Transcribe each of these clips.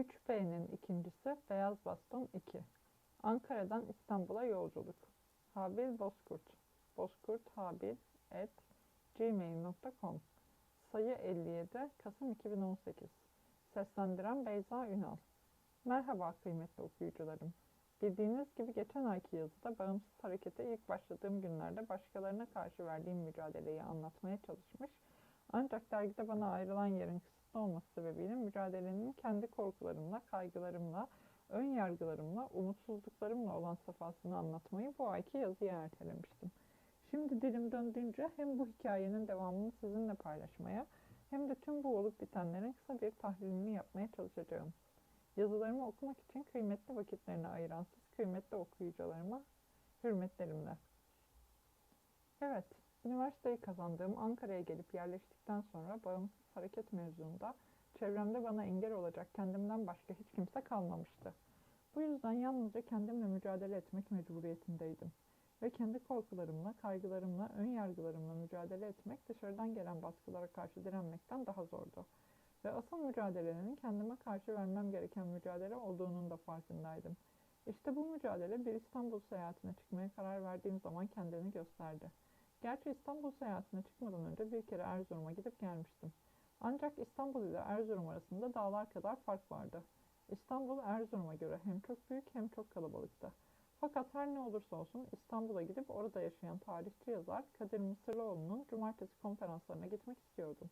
3B'nin ikincisi Beyaz Baston 2. Ankara'dan İstanbul'a yolculuk. Habil Bozkurt. Bozkurt Habil et gmail.com Sayı 57 Kasım 2018 Seslendiren Beyza Ünal Merhaba kıymetli okuyucularım. Bildiğiniz gibi geçen ayki yazıda bağımsız harekete ilk başladığım günlerde başkalarına karşı verdiğim mücadeleyi anlatmaya çalışmış ancak dergide bana ayrılan yerin kısıtlı olması sebebiyle mücadelenin kendi korkularımla, kaygılarımla, ön yargılarımla, umutsuzluklarımla olan safhasını anlatmayı bu ayki yazıya ertelemiştim. Şimdi dilim döndüğünce hem bu hikayenin devamını sizinle paylaşmaya hem de tüm bu olup bitenlerin kısa bir tahlilini yapmaya çalışacağım. Yazılarımı okumak için kıymetli vakitlerini ayıran siz kıymetli okuyucularıma hürmetlerimle. Evet, üniversiteyi kazandığım Ankara'ya gelip yerleştikten sonra bağımsız hareket mevzuunda çevremde bana engel olacak kendimden başka hiç kimse kalmamıştı. Bu yüzden yalnızca kendimle mücadele etmek mecburiyetindeydim. Ve kendi korkularımla, kaygılarımla, ön yargılarımla mücadele etmek dışarıdan gelen baskılara karşı direnmekten daha zordu. Ve asıl mücadelenin kendime karşı vermem gereken mücadele olduğunun da farkındaydım. İşte bu mücadele bir İstanbul seyahatine çıkmaya karar verdiğim zaman kendini gösterdi. Gerçi İstanbul seyahatine çıkmadan önce bir kere Erzurum'a gidip gelmiştim. Ancak İstanbul ile Erzurum arasında dağlar kadar fark vardı. İstanbul Erzurum'a göre hem çok büyük hem çok kalabalıktı. Fakat her ne olursa olsun İstanbul'a gidip orada yaşayan tarihçi yazar Kadir Mısırlıoğlu'nun cumartesi konferanslarına gitmek istiyordum.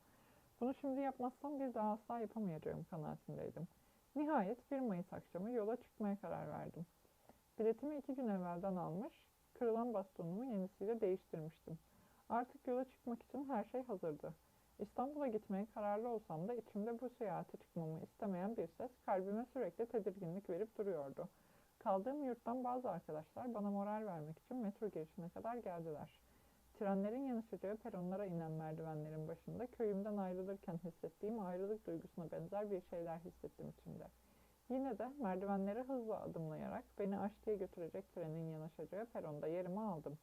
Bunu şimdi yapmazsam bir daha asla yapamayacağım kanaatindeydim. Nihayet 1 Mayıs akşamı yola çıkmaya karar verdim. Biletimi iki gün evvelden almış, kırılan bastonumu yenisiyle değiştirmiştim. Artık yola çıkmak için her şey hazırdı. İstanbul'a gitmeye kararlı olsam da içimde bu seyahate çıkmamı istemeyen bir ses kalbime sürekli tedirginlik verip duruyordu. Kaldığım yurttan bazı arkadaşlar bana moral vermek için metro girişine kadar geldiler. Trenlerin yanışacağı peronlara inen merdivenlerin başında köyümden ayrılırken hissettiğim ayrılık duygusuna benzer bir şeyler hissettim içimde. Yine de merdivenleri hızla adımlayarak beni Aşti'ye götürecek trenin yanaşacağı peronda yerimi aldım.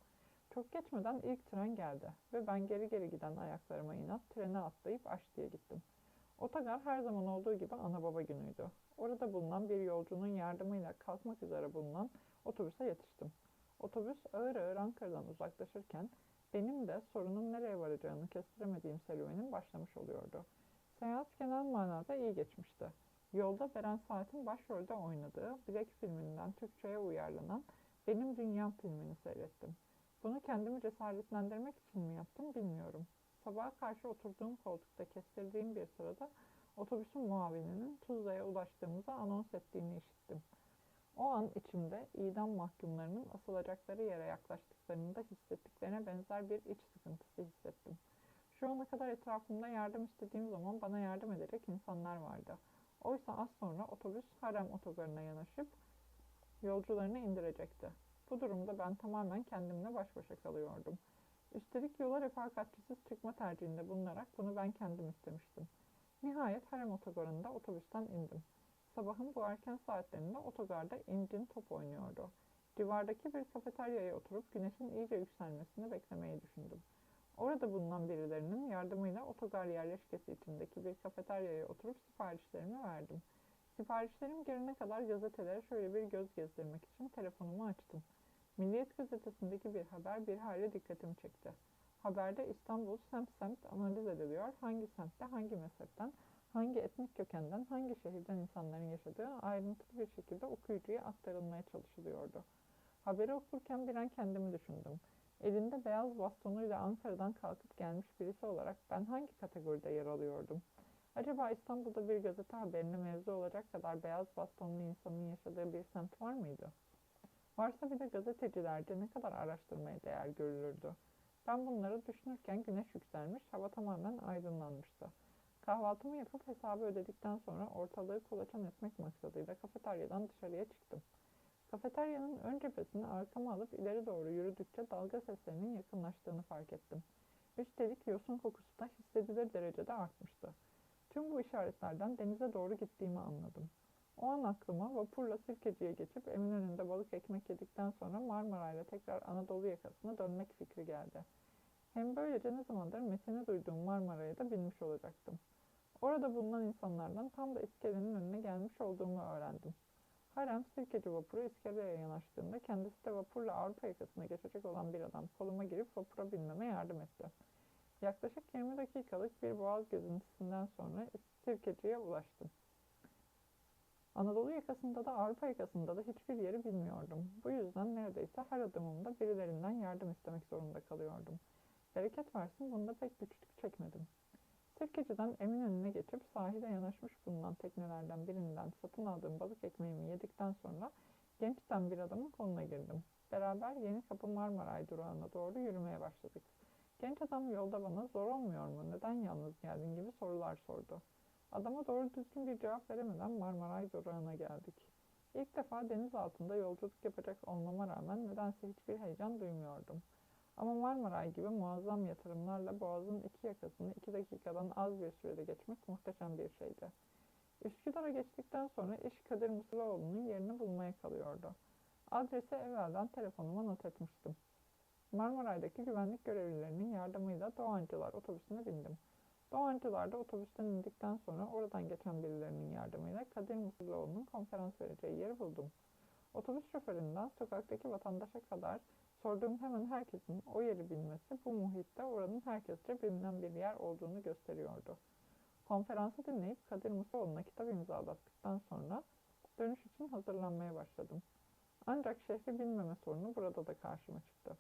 Çok geçmeden ilk tren geldi ve ben geri geri giden ayaklarıma inat trene atlayıp Aşti'ye gittim. Otogar her zaman olduğu gibi ana baba günüydü. Orada bulunan bir yolcunun yardımıyla kalkmak üzere bulunan otobüse yetiştim. Otobüs ağır ağır Ankara'dan uzaklaşırken benim de sorunun nereye varacağını kestiremediğim serüvenin başlamış oluyordu. Seyahat genel manada iyi geçmişti. Yolda Beren Saat'in başrolde oynadığı Black filminden Türkçe'ye uyarlanan Benim Dünyam filmini seyrettim. Bunu kendimi cesaretlendirmek için mi yaptım bilmiyorum. Sabaha karşı oturduğum koltukta kestirdiğim bir sırada otobüsün muavininin Tuzla'ya ulaştığımızı anons ettiğini işittim. O an içimde idam mahkumlarının asılacakları yere yaklaştıklarında hissettiklerine benzer bir iç sıkıntısı hissettim. Şu ana kadar etrafımda yardım istediğim zaman bana yardım edecek insanlar vardı. Oysa az sonra otobüs Harem otogarına yanaşıp yolcularını indirecekti. Bu durumda ben tamamen kendimle baş başa kalıyordum. Üstelik yola refakatçisiz çıkma tercihinde bulunarak bunu ben kendim istemiştim. Nihayet Harem otogarında otobüsten indim. Sabahın bu erken saatlerinde otogarda incin top oynuyordu. Civardaki bir kafeteryaya oturup güneşin iyice yükselmesini beklemeyi düşündüm. Orada bulunan birilerinin yardımıyla otogar yerleşkesi içindeki bir kafeteryaya oturup siparişlerimi verdim. Siparişlerim gelene kadar gazetelere şöyle bir göz gezdirmek için telefonumu açtım. Milliyet gazetesindeki bir haber bir hale dikkatimi çekti. Haberde İstanbul semt semt analiz ediliyor. Hangi semtte, hangi mezhepten, hangi etnik kökenden, hangi şehirden insanların yaşadığı ayrıntılı bir şekilde okuyucuya aktarılmaya çalışılıyordu. Haberi okurken bir an kendimi düşündüm. Elinde beyaz bastonuyla Ankara'dan kalkıp gelmiş birisi olarak ben hangi kategoride yer alıyordum? Acaba İstanbul'da bir gazete haberine mevzu olacak kadar beyaz bastonlu insanın yaşadığı bir semt var mıydı? Varsa bir de gazetecilerce ne kadar araştırmaya değer görülürdü. Ben bunları düşünürken güneş yükselmiş, hava tamamen aydınlanmıştı. Kahvaltımı yapıp hesabı ödedikten sonra ortalığı kolaçan etmek maksadıyla kafeteryadan dışarıya çıktım. Kafeteryanın ön cephesini arkama alıp ileri doğru yürüdükçe dalga seslerinin yakınlaştığını fark ettim. Üstelik yosun kokusu da hissedilir derecede artmıştı. Tüm bu işaretlerden denize doğru gittiğimi anladım. O an aklıma vapurla Sirkeci'ye geçip Eminönü'nde balık ekmek yedikten sonra Marmara ile tekrar Anadolu yakasına dönmek fikri geldi. Hem böylece ne zamandır metini duyduğum Marmara'ya da binmiş olacaktım. Orada bulunan insanlardan tam da iskelenin önüne dakikalık bir boğaz gezintisinden sonra Sirkeci'ye ulaştım. Anadolu yakasında da Avrupa yakasında da hiçbir yeri bilmiyordum. Bu yüzden neredeyse her adımımda birilerinden yardım istemek zorunda kalıyordum. Bereket versin bunda pek güçlük çekmedim. Sirkeci'den Eminönü'ne geçip sahile yanaşmış bulunan teknelerden birinden satın aldığım balık ekmeğimi yedikten sonra gençten bir adamın koluna girdim. Beraber Yeni Kapı Marmaray durağına doğru yürümeye başladık. Genç adam yolda bana zor olmuyor mu, neden yalnız geldin gibi sorular sordu. Adama doğru düzgün bir cevap veremeden Marmaray durağına geldik. İlk defa deniz altında yolculuk yapacak olmama rağmen nedense hiçbir heyecan duymuyordum. Ama Marmaray gibi muazzam yatırımlarla Boğaz'ın iki yakasını iki dakikadan az bir sürede geçmek muhteşem bir şeydi. Üsküdar'a geçtikten sonra iş Kadir Mısıroğlu'nun yerini bulmaya kalıyordu. Adresi evvelden telefonuma not etmiştim. Marmaray'daki güvenlik görevlilerinin yardımıyla Doğancılar otobüsüne bindim. Doğancılar'da otobüsten indikten sonra oradan geçen birilerinin yardımıyla Kadir Mısırlıoğlu'nun konferans vereceği yeri buldum. Otobüs şoföründen sokaktaki vatandaşa kadar sorduğum hemen herkesin o yeri bilmesi bu muhitte oranın herkesçe bilinen bir yer olduğunu gösteriyordu. Konferansı dinleyip Kadir Mısıroğlu'na kitap imzalattıktan sonra dönüş için hazırlanmaya başladım. Ancak şehri bilmeme sorunu burada da karşıma çıktı.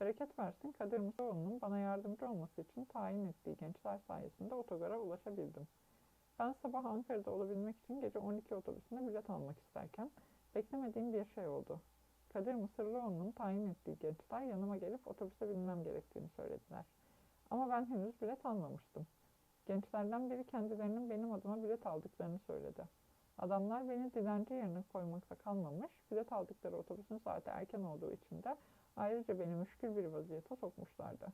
Bereket versin Kadir Mısıroğlu'nun bana yardımcı olması için tayin ettiği gençler sayesinde otogara ulaşabildim. Ben sabah Ankara'da olabilmek için gece 12 otobüsünde bilet almak isterken beklemediğim bir şey oldu. Kadir Mısırlıoğlu'nun tayin ettiği gençler yanıma gelip otobüse binmem gerektiğini söylediler. Ama ben henüz bilet almamıştım. Gençlerden biri kendilerinin benim adıma bilet aldıklarını söyledi. Adamlar beni dilenci yerine koymakta kalmamış, bilet aldıkları otobüsün saati erken olduğu için de ayrıca beni müşkül bir vaziyete sokmuşlardı.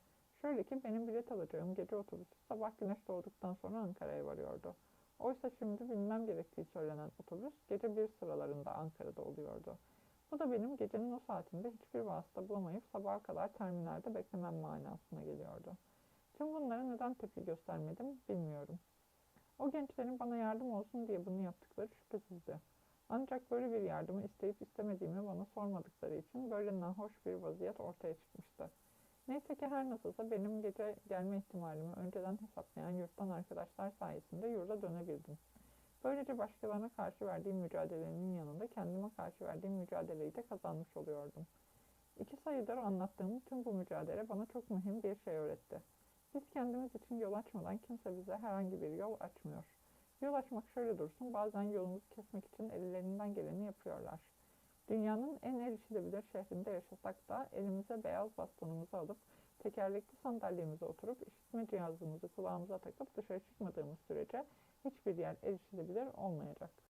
Şöyle ki benim bilet alacağım gece otobüsü sabah güneş doğduktan sonra Ankara'ya varıyordu. Oysa şimdi bilmem gerektiği söylenen otobüs gece bir sıralarında Ankara'da oluyordu. Bu da benim gecenin o saatinde hiçbir vasıta bulamayıp sabaha kadar terminalde beklemem manasına geliyordu. Tüm bunlara neden tepki göstermedim bilmiyorum. O gençlerin bana yardım olsun diye bunu yaptıkları şüphesizdi. Ancak böyle bir yardımı isteyip istemediğimi bana sormadıkları için böyle nahoş bir vaziyet ortaya çıkmıştı. Neyse ki her nasılsa benim gece gelme ihtimalimi önceden hesaplayan yurttan arkadaşlar sayesinde yurda dönebildim. Böylece başkalarına karşı verdiğim mücadelenin yanında kendime karşı verdiğim mücadeleyi de kazanmış oluyordum. İki sayıdır anlattığım tüm bu mücadele bana çok mühim bir şey öğretti. Biz kendimiz için yol açmadan kimse bize herhangi bir yol açmıyor. Yol açmak şöyle dursun, bazen yolumuzu kesmek için ellerinden geleni yapıyorlar. Dünyanın en erişilebilir şehrinde yaşasak da elimize beyaz bastonumuzu alıp tekerlekli sandalyemize oturup işitme cihazımızı kulağımıza takıp dışarı çıkmadığımız sürece hiçbir yer erişilebilir olmayacak.